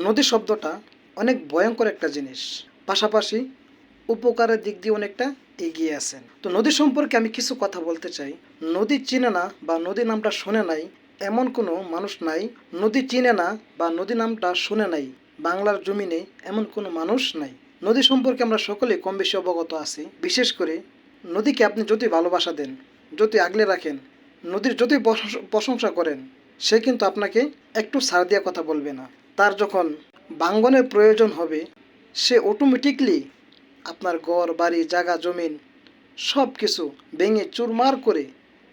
নদী শব্দটা অনেক ভয়ঙ্কর একটা জিনিস। পাশাপাশি উপকারের দিক দিয়ে অনেকটা এগিয়ে আছেন। তো নদী সম্পর্কে আমি কিছু কথা বলতে চাই। নদী চিনে না বা নদী নামটা শোনে নাই, এমন কোনো মানুষ নাই। নদী চিনে না বা নদী নামটা শুনে নাই, বাংলার জমিনে এমন কোনো মানুষ নাই। নদী সম্পর্কে আমরা সকলেই কম বেশি অবগত আছি। বিশেষ করে নদীকে আপনি যদি ভালোবাসা দেন যদি আগলে রাখেন, নদীর প্রশংসা- প্রশংসা করেন সে কিন্তু আপনাকে একটু সার দেওয়া কথা বলবে না। তার যখন বাঙ্গনের প্রয়োজন হবে, সে অটোমেটিকলি আপনার ঘর, বাড়ি, জায়গা, জমিন সব কিছু ভেঙে চুরমার করে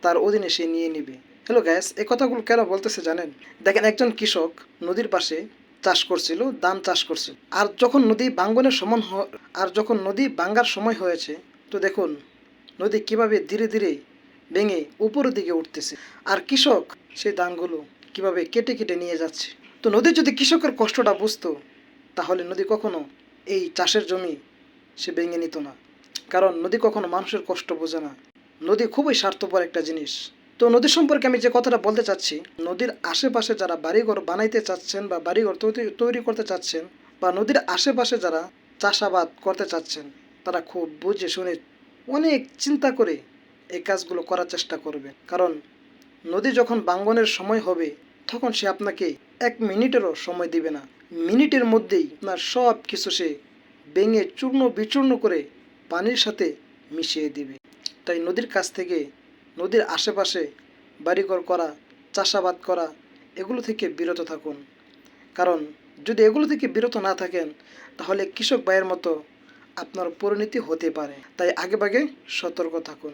তার অধীনে সে নিয়ে নিবে। হ্যালো গ্যাস এই কথাগুলো কেন বলতেছে জানেন? দেখেন, একজন কৃষক নদীর পাশে চাষ করছিল, ধান চাষ করছিল। আর যখন নদী বাঙ্গনের সমান আর যখন নদী বাঙ্গার সময় হয়েছে, তো দেখুন, নদী কীভাবে ধীরে ধীরে ভেঙে উপরের দিকে উঠতেছে। আর কৃষক সেই ধানগুলো কীভাবে কেটে কেটে নিয়ে যাচ্ছে? তো নদী যদি কৃষকের কষ্টটা বুঝতো, তাহলে নদী কখনো এই চাষের জমি সে ভেঙে নিত না। কারণ নদী কখনো মানুষের কষ্ট বোঝে না। নদী খুবই স্বার্থপর একটা জিনিস। তো নদী সম্পর্কে আমি যে কথাটা বলতে চাচ্ছি, নদীর আশেপাশে যারা বাড়িঘর বানাইতে চাচ্ছেন বা বাড়িঘর তৈরি- তৈরি করতে চাচ্ছেন বা নদীর আশেপাশে যারা চাষাবাদ করতে চাচ্ছেন, তারা খুব বুঝে শুনে অনেক চিন্তা করে এই কাজগুলো করার চেষ্টা করবে। কারণ নদী যখন বাঙ্গনের সময় হবে, তখন সে আপনাকে এক মিনিটেরও সময় দিবে না। মিনিটের মধ্যেই আপনার সব কিছু সে ভেঙে চূর্ণ বিচূর্ণ করে পানির সাথে মিশিয়ে দিবে। তাই নদীর কাছ থেকে নদীর আশেপাশে বাড়িঘর করা, চাষাবাদ করা, এগুলো থেকে বিরত থাকুন। কারণ যদি এগুলো থেকে বিরত না থাকেন, তাহলে কৃষক ভাইয়ের মতো আপনার পরিণতি হতে পারে। তাই আগেভাগে সতর্ক থাকুন।